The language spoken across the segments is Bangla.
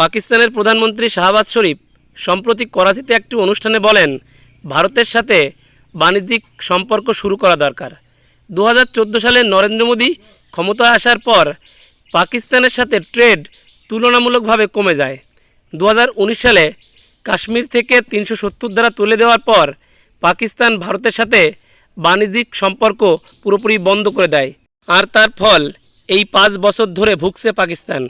পাকিস্তানের প্রধানমন্ত্রী শাহবাজ শরীফ সম্প্রতি করাচিতে একটি অনুষ্ঠানে বলেন, ভারতের সাথে বাণিজ্যিক সম্পর্ক শুরু করা দরকার। দু হাজার চোদ্দ সালে নরেন্দ্র মোদী ক্ষমতায় আসার পর পাকিস্তানের সাথে ট্রেড তুলনামূলকভাবে কমে যায়। দু হাজার উনিশ সালে কাশ্মীর থেকে তিনশো সত্তর ধারা তুলে দেওয়ার পর পাকিস্তান ভারতের সাথে বাণিজ্যিক সম্পর্ক পুরোপুরি বন্ধ করে দেয়। আর তার ফল এই পাঁচ বছর ধরে ভুগছে পাকিস্তান।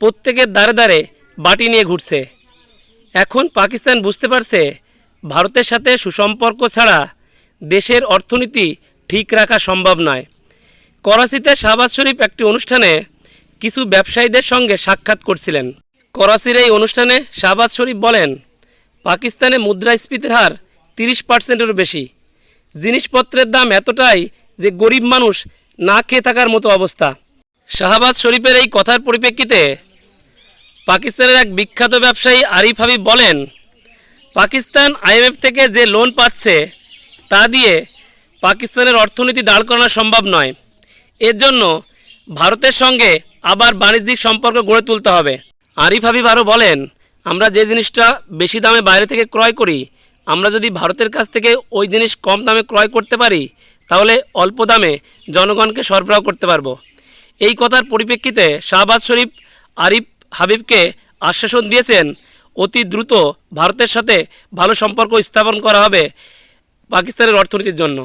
প্রত্যেকের দ্বারে দ্বারে বাটি নিয়ে ঘুরছে। এখন পাকিস্তান বুঝতে পারছে, ভারতের সাথে সুসম্পর্ক ছাড়া দেশের অর্থনীতি ঠিক রাখা সম্ভব নয়। করাচিতে শাহবাজ শরীফ একটি অনুষ্ঠানে কিছু ব্যবসায়ীদের সঙ্গে সাক্ষাৎ করছিলেন। করাচির এই অনুষ্ঠানে শাহবাজ শরীফ বলেন, পাকিস্তানে মুদ্রাস্ফীতির হার তিরিশ পার্সেন্টেরও বেশি। জিনিসপত্রের দাম এতটাই যে গরিব মানুষ না খেয়ে থাকার মতো অবস্থা। শাহবাজ শরীফের এই কথার পরিপ্রেক্ষিতে পাকিস্তানের এক বিখ্যাত ব্যবসায়ী আরিফ হাবিব বলেন, পাকিস্তান আইএমএফ থেকে যে লোন পাচ্ছে, তা দিয়ে পাকিস্তানের অর্থনীতি দাঁড় করানো সম্ভব নয়। এর জন্য ভারতের সঙ্গে আবার বাণিজ্যিক সম্পর্ক গড়ে তুলতে হবে। আরিফ হাবিব আরও বলেন, আমরা যে জিনিসটা বেশি দামে বাইরে থেকে ক্রয় করি, আমরা যদি ভারতের কাছ থেকে ওই জিনিস কম দামে ক্রয় করতে পারি, তাহলে অল্প দামে জনগণকে সরবরাহ করতে পারব। এই কথার পরিপ্রেক্ষিতে শাহবাজ শরীফ, আরিফ হাবিবকে আশ্বাসন দিয়েছেন, অতি দ্রুত ভারতের সাথে ভালো সম্পর্ক স্থাপন করা হবে পাকিস্তানের অর্থনীতির জন্য।